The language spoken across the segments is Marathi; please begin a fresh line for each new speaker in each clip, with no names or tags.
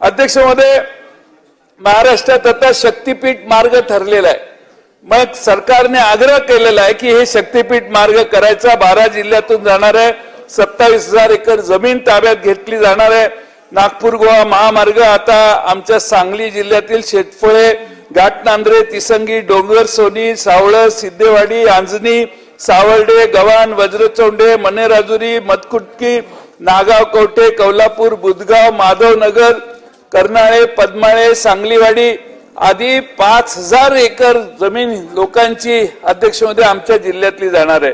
अध्यक्ष महाराष्ट्रात आता शक्तीपीठ मार्ग ठरलेला आहे. मग सरकारने आग्रह केलेला आहे की हे शक्तीपीठ मार्ग करायचा. बारा जिल्ह्यातून जाणार आहे. सत्तावीस हजार एकर जमीन ताब्यात घेतली जाणार आहे. नागपूर गोवा महामार्ग आता आमच्या सांगली जिल्ह्यातील शेतफळे घाटनांद्रे तिसंगी डोंगर सोनी सावळ सिद्धेवाडी आंजनी सावर्डे गव्हाण वज्रचोंडे मनेराजुरी मतकुटकी नागाव कवठे कौलापूर बुधगाव माधवनगर कर्नाळे पद्माळे सांगलीवाडी आदी पाच हजार एकर जमीन लोकांची अध्यक्षमध्ये आमच्या जिल्ह्यातली जाणार आहे.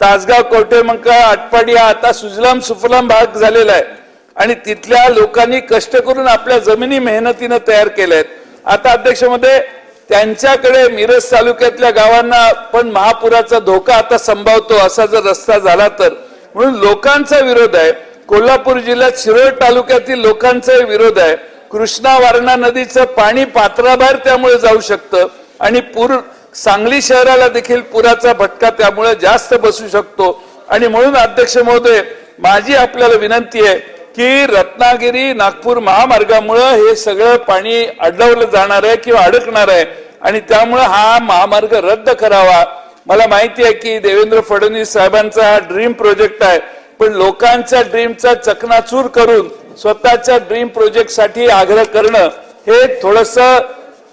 तासगाव कवठेमंका आटपाडी हा आता सुजलाम सुफलाम भाग झालेला आहे. आणि तिथल्या लोकांनी कष्ट करून आपल्या जमिनी मेहनतीनं तयार केल्या आहेत आता अध्यक्षमध्ये त्यांच्याकडे मिरज तालुक्यातल्या गावांना पण महापुराचा धोका आता संभावतो असा जर रस्ता झाला तर. म्हणून लोकांचा विरोध आहे. कोल्हापूर जिल्ह्यात शिरोळ तालुक्यातील लोकांचाही विरोध आहे. कृष्णा वारणा नदीचं पाणी पात्राबाहेर त्यामुळे जाऊ शकतं. आणि पूर सांगली शहराला देखील पुराचा भटका त्यामुळे जास्त बसू शकतो. आणि म्हणून अध्यक्ष महोदय माझी आपल्याला विनंती आहे की रत्नागिरी नागपूर महामार्गामुळं हे सगळं पाणी अडवलं जाणार आहे किंवा अडकणार आहे. आणि त्यामुळे हा महामार्ग रद्द करावा. मला माहिती आहे की देवेंद्र फडणवीस साहेबांचा हा ड्रीम प्रोजेक्ट आहे. पण लोकांच्या ड्रीमचा चकनाचूर करून स्वतःच्या ड्रीम प्रोजेक्टसाठी आग्रह करणं हे थोडस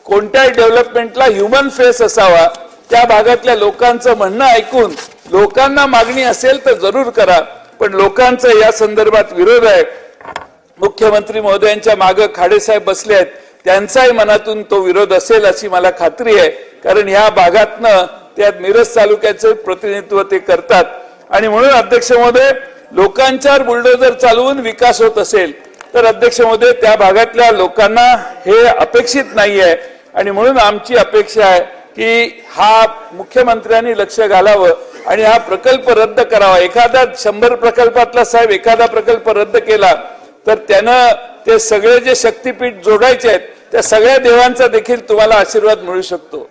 कोणत्याही डेव्हलपमेंटला ह्युमन फेस असावा. त्या भागातल्या लोकांचं म्हणणं ऐकून लोकांना मागणी असेल तर जरूर करा. पण लोकांचा या संदर्भात विरोध आहे. मुख्यमंत्री महोदयांच्या मागे खाडेसाहेब बसले आहेत. त्यांचाही मनातून तो विरोध असेल अशी मला खात्री आहे. कारण ह्या भागातनं त्यात मिरज तालुक्याचे प्रतिनिधित्व ते करतात. आणि म्हणून अध्यक्ष महोदय लोकांच्यावर बुलडोजर चालवून विकास होत असेल तर अध्यक्ष महोदय त्या भागातल्या लोकांना हे अपेक्षित नाही आहे आणि म्हणून आमची अपेक्षा आहे की हा मुख्यमंत्र्यांनी लक्ष घालावं आणि हा प्रकल्प रद्द करावा. एखादा शंभर प्रकल्पातला साहेब एखादा प्रकल्प रद्द केला तर त्यानं ते सगळे जे शक्तीपीठ जोडायचे आहेत त्या सगळ्या देवांचा देखील तुम्हाला आशीर्वाद मिळू शकतो.